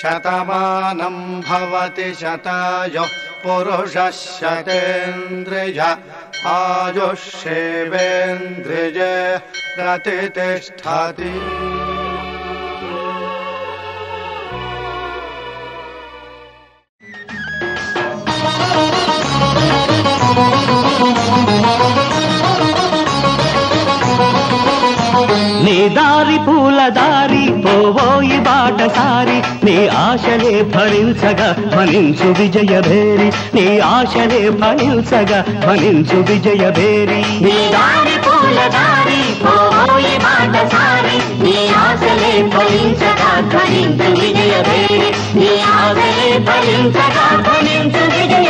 शतमानम् भवति शतज पुरुष शतेन्द्रिय आयुः शिवेन्द्रिज प्रतिष्ठति। నీ దారి పూల దారి పోవోయి బాటసారి నీ ఆశలే ఫలించగా ఫలించు విజయ భేరి. నీ ఆశలే ఫలించగా ఫలించు విజయ భేరి. నీ దారి పూల దారి పోవోయి మాట సారి నీ ఆశలే ఫలించగా ఫలించు విజయ భేరి. నీ ఆశలే ఫలించగా ఫలించు విజయ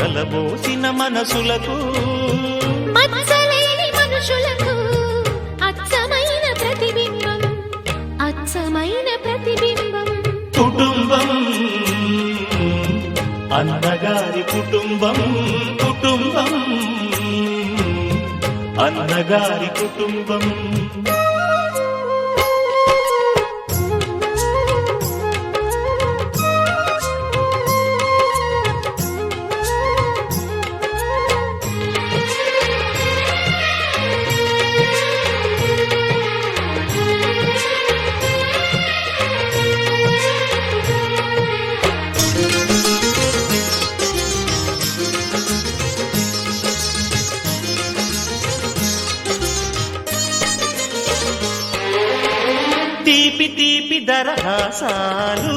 కలబోసిన మనసులకు. మనుషులకు అచ్చమైన ప్రతిబింబం అచ్చమైన ప్రతిబింబం. కుటుంబం అన్నగారి కుటుంబం కుటుంబం అన్నగారి కుటుంబం. తీపి తీపి దరహాసాలు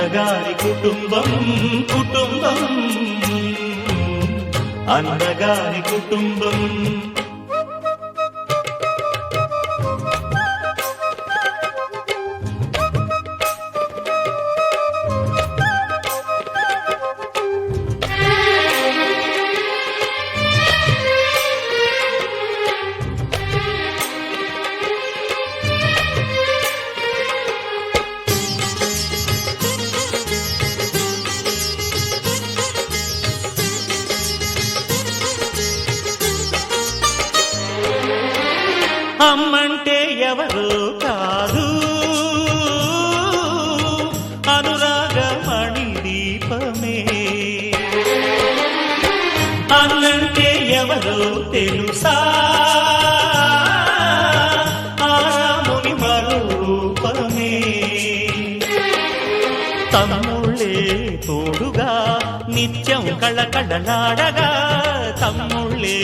అన్నగారి కుటుంబం కుటుంబం. అన్నగారి కుటుంబం. అమ్మంటే ఎవరు కాదు. అనురాగమణి దీపమే అన్నంటే ఎవరు తెలుసా? ఆరాముని మరో రూపమే తమ్ముళ్ళే తోడుగా నిత్యం కళకళలాడగా తమ్ముళ్ళే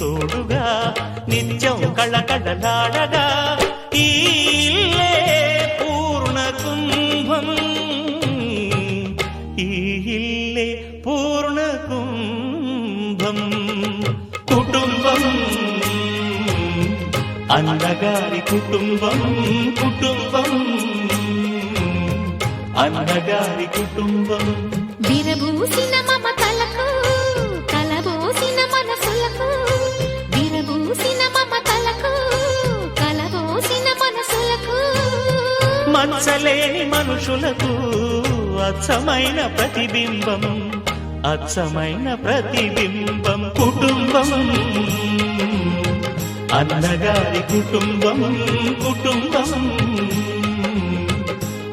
తోడుగా నిత్యం కళకళలాడగా ఈ ఇల్లే పూర్ణ కుంభం ఈ ఇల్లే పూర్ణ కుంభం. కుటుంబం. అన్నగారి కుటుంబం కుటుంబం. అన్నగారి కుటుంబం. విరబూసిన మమ మచ్చలేని మనుషులకు అచ్చమైన ప్రతిబింబం అచ్చమైన ప్రతిబింబం కుటుంబం. అన్నగారి కుటుంబం కుటుంబం.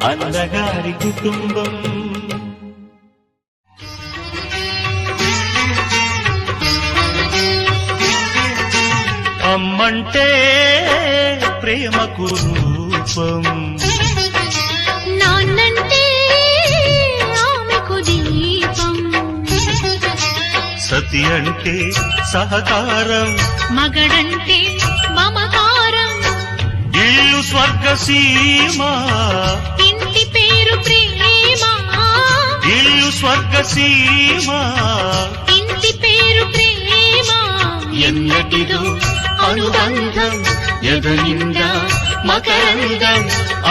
అన్నగారి కుటుంబం. అమ్మంటే ప్రేమకు రూపం. సతి అంటే సహకారం. మగడంటే మమకారం. ఇల్లు స్వర్గ సీమ. ఇంటి పేరు ప్రేమ. ఇల్లు స్వర్గ సీమ. ఇంటి పేరు ప్రేమ. ఎన్నటిదో అనుబంధం ఎదనిందా మకరంగం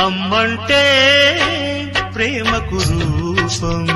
అమ్మంటే ప్రేమకు రూపం.